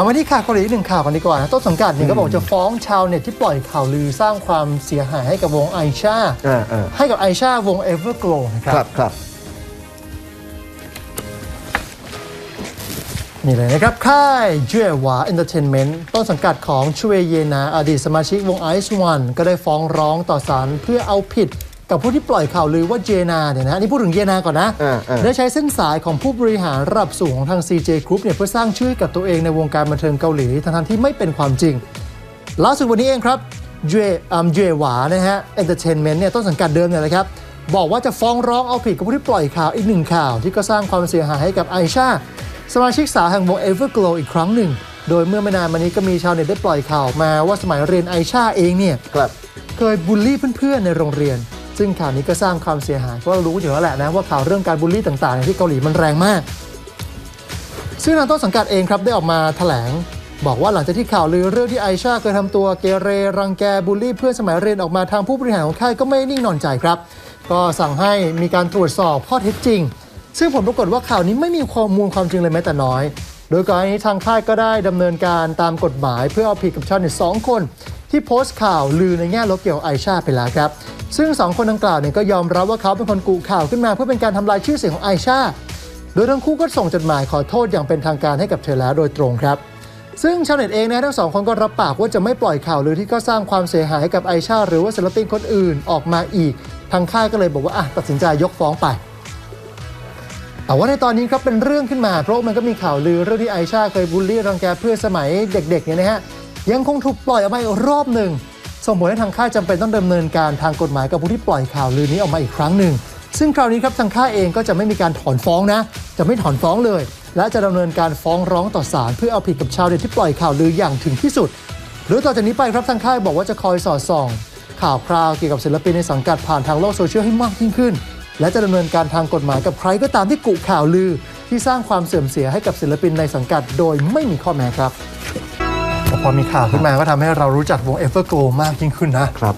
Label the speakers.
Speaker 1: เอามาที่ข่าวเกาหลีอีกหนึ่งข่าวกันดีกว่านะต้นสังกัดเนี่ยก็บอกจะฟ้องชาวเน็ตที่ปล่อยข่าวลือสร้างความเสียหายให้กับวงไอชา
Speaker 2: อ่าอ่า
Speaker 1: ให้กับไอชาวง Everglow นะค
Speaker 2: ค
Speaker 1: รั
Speaker 2: รับบครับ
Speaker 1: นี่เลยนะครับ ค่ายเจหวาเอนเตอร์เทนเมนต์ต้นสังกัดของชเวเยนาอดีตสมาชิกวงไอซ์วันก็ได้ฟ้องร้องต่อศาลเพื่อเอาผิด กับผู้ที่ปล่อยข่าวลือว่าเจนาเนี่ยนะอันนี่พูดถึงเยนาก่อนนะ
Speaker 2: อ่าอ่า
Speaker 1: ได้ใช้เส้นสายของผู้บริหารระดับสูงของทาง CJ Group เนี่ยเพื่อสร้างชื่อให้กับตัวเองในวงการบันเทิงเกาหลีทั้งๆที่ไม่เป็นความจริง ล่าสุดวันนี้เองครับเจอัมเจหวานะฮะเอนเตอร์เทนเมนต์เนี่ยต้นสังกัดเดิมเนี่ยนะครับ บอกว่าจะฟ้องร้องเอาผิดกับผู้ที่ปล่อยข่าวอีกหนึ่งข่าว ที่ก็สร้างความเสียหายให้กับไอชาสมาชิกสาวแห่งวง Everglow อีกครั้งหนึ่ง โดยเมื่อไม่นานมานี้ก็มีชาวเน็ตได้ปล่อยข่าวออกมาว่าสมัยเรียนไอชาเองเนี่ย
Speaker 2: ครับ
Speaker 1: เคยบูลลี่เพื่อนๆในโรงเรียน ซึ่งข่าวนี้ก็สร้างความเสียหายเพราะเรารู้อยู่แล้วแหละนะว่าข่าวเรื่องการบูลลี่ต่างๆในที่เกาหลีมันแรงมาก ซึ่งทางต้นสังกัดเองครับได้ออกมาแถลง บอกว่าหลังจากที่ข่าวลือเรื่องที่ไอชาเคยทำตัวเกเรรังแกบูลลี่เพื่อนสมัยเรียนออกมาทางผู้บริหารของค่ายก็ไม่นิ่งนอนใจครับ ก็สั่งให้มีการตรวจสอบข้อเท็จจริง ซึ่งผลปรากฏว่าข่าวนี้ไม่มีข้อมูลความจริงเลยแม้แต่น้อย โดยก่อนหน้านี้ทางค่ายก็ได้ดำเนินการตามกฎหมาย เพื่อเอาผิดกับชาวเน็ตสองคนที่โพสต์ข่าวลือในแง่ลบเกี่ยวกับไอชาไปแล้วครับ ซึ่งสองคนดังกล่าวเนี่ยก็ยอมรับว่าเขาเป็นคนกุข่าวขึ้นมา เพื่อเป็นการทำลายชื่อเสียงของไอชาโดยทั้งคู่ก็ส่งจดหมายขอโทษอย่างเป็นทางการให้กับเธอแล้วโดยตรงครับ ซึ่งชาวเน็ตเองนะทั้งสองคนก็รับปากว่าจะไม่ปล่อยข่าวลือที่ก็สร้างความเสียหายให้กับไอชาหรือว่าศิลปินคนอื่นออกมาอีก ทางค่ายก็เลยบอกว่าอะตัดสินใจยกฟ้องไปแต่ว่าในตอนนี้ครับเป็นเรื่องขึ้นมา เพราะมันก็มีข่าวลือเรื่องที่ไอชาเคยบูลลี่รังแกเพื่อนสมัยเด็กๆเนี่ยนะฮะยังคงถูกปล่อยออกมาอีกรอบหนึ่ง ส่งผลให้ทางค่ายจำเป็นต้องดำเนินการทางกฎหมายกับผู้ที่ปล่อยข่าวลือนี้ออกมาอีกครั้งหนึ่ง ซึ่งคราวนี้ครับทางค่ายเองก็จะไม่มีการถอนฟ้องนะ จะไม่ถอนฟ้องเลย และจะดำเนินการฟ้องร้องต่อศาลเพื่อเอาผิดกับชาวเน็ตที่ปล่อยข่าวลืออย่างถึงที่สุด หรือต่อจากนี้ไปครับทางค่ายบอกว่าจะคอยสอดส่อง ข่าวคราวเกี่ยวกับศิลปินในสังกัดผ่านทางโลกโซเชียลให้มากยิ่งขึ้น และจะดำเนินการทางกฎหมายกับใครก็ตามที่กุข่าวลือ ที่สร้างความเสื่อมเสียให้กับศิลปินในสังกัด โดยไม่มีข้อแม้ครับ พอมีข่าวขึ้นมาก็ทำให้เรารู้จักวง Everglow มากยิ่งขึ้นนะ
Speaker 2: ครับ